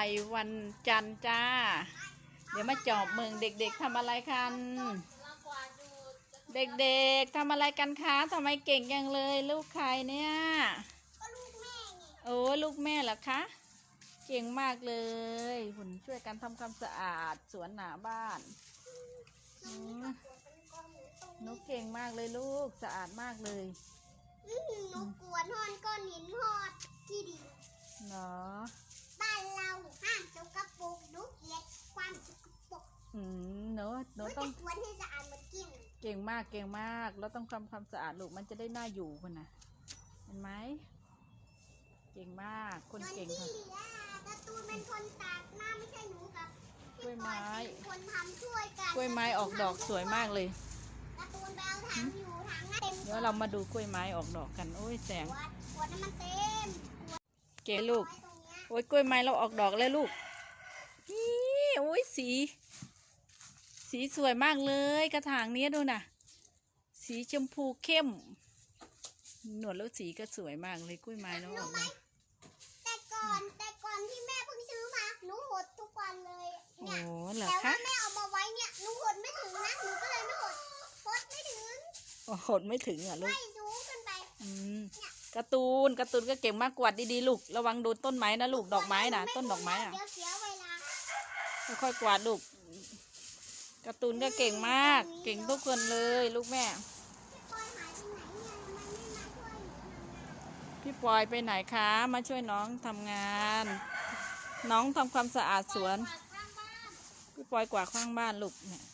บ่ายวันจันทร์จ้า เดี๋ยวมาจอบเมืองเด็กๆทำอะไรกัน เด็กๆทำอะไรกันคะทำไมเก่งจังเลย ลูกใครเนี่ยก็ลูกแม่ไงโอ้ลูกแม่เหรอคะ เก่งมากเลยหุ่นช่วยกันทำความสะอาดสวนหน้าบ้านอืมหนูเก่งมากเลยลูกสะอาดมากเลยอื้อหือหนูกวนฮอนก้อน อืมหนูหหนูนูต้จะองกวนให้สะอาดเหมือนกิ้งเก่งมากเก่งมาก แล้วต้องทำความสะอาดลูกมันจะได้น่าอยู่คนน่ะเห็นไหมเก่งมาก คนนนเก่งที่ค่ะเหลือการ์ตูนเป็นคนตากหน้าไม่ใช่หนูกับกล้วยไม้พี่ปอยเป็นคนทำช่วยกันกล้วยไม้ออกดอกสวยมากเลยการ์ตูนไปเอาถังอยู่ถังน่ะเต็มเดี๋ยวเรามาดูกล้วยไม้ออกดอกกันโอ้ยแสงขวดขวดน้ำมันเต็มเก๋ลูกไว้ตรงเนี้ยโอ้ยกล้วยไม้เราออกดอกแล้วลูกนี่โอ้ยสี สีสวยมากเลยกระถางเนี้ยดูนะสีชมพูเข้ม หนวดแล้วสีก็สวยมากเลยกล้วยไม้เราอรู้อกไหมดอกแต่ก่อนแต่ก่อนที่แม่เพิ่งซื้อมาหนูหดทุกวันเลยโอ้เนี่ยเหรอแต่ว่าคะแม่เอามาไว้เนี่ยหนูหดไม่ถึงนะหนูก็เลยไม่หดหดไม่ถึงโอ้โหดไม่ถึงอะลูก ไม่สูงขึ้นไปอืมการ์ตูนการ์ตูนก็เก่งมากกวาดดีๆลูก ระวังโดนต้นไม้นะลูกดอกไม้นะต้นดอกไม้อะเดี๋ยวเสียเวลา ค่อยๆกวาดลูก กร์ตูนก็เก่งมาก เก่งทุกคนเลยลูกแม่ พี่ปอยไปไหนคะ มาช่วยน้องทำงาน น้องทำความสะอาดสวน พี่ปอยกวาดข้างบ้านลูกเนี่ย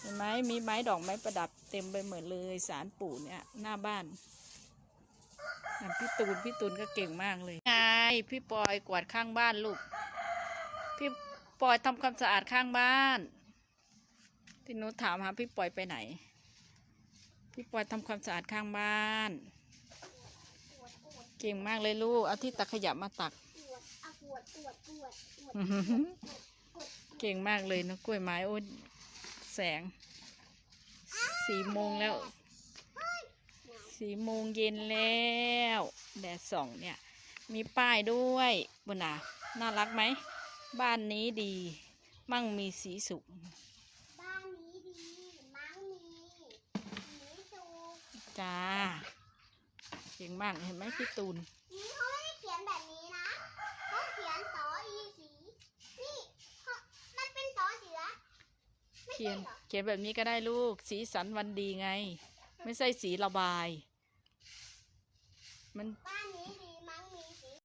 เห็นไหมมีไม้ดอกไม้ประดับเต็มไปหมดเลยสารปู่เนี่ยหน้าบ้านพี่ตูนพี่ตูนก็เก่งมากเลยไงพี่ปอยกวาดข้างบ้านลูก พี่ปอยทำความสะอาดข้างบ้าน ที่หนูถามหาพี่ปอยไปไหน พี่ปอยทำความสะอาดข้างบ้าน เก่งมากเลยลูก เอาที่ตักขยะมาตัก เก่งมากเลยนะกล้วยไม้โอ้แสง สี่โมงแล้ว สี่โมงเย็นแล้ว แดดส่องเนี่ย มีป้ายด้วยบนน่ะน่ารักไหม บ้านนี้ดี มั่งมีสีสุข จ้าเก่งมากเห็นไหมพี่ตูนนี่เขาไม่ได้เขียนแบบนี้นะเขาเขียนสออีสีนี่เขามันเป็นสอเสือไม่เขียใช่นเหรอเขียนแบบนี้ก็ได้ลูก สีสันวันดีไง ไม่ใช่สีระบาย มันบ้าน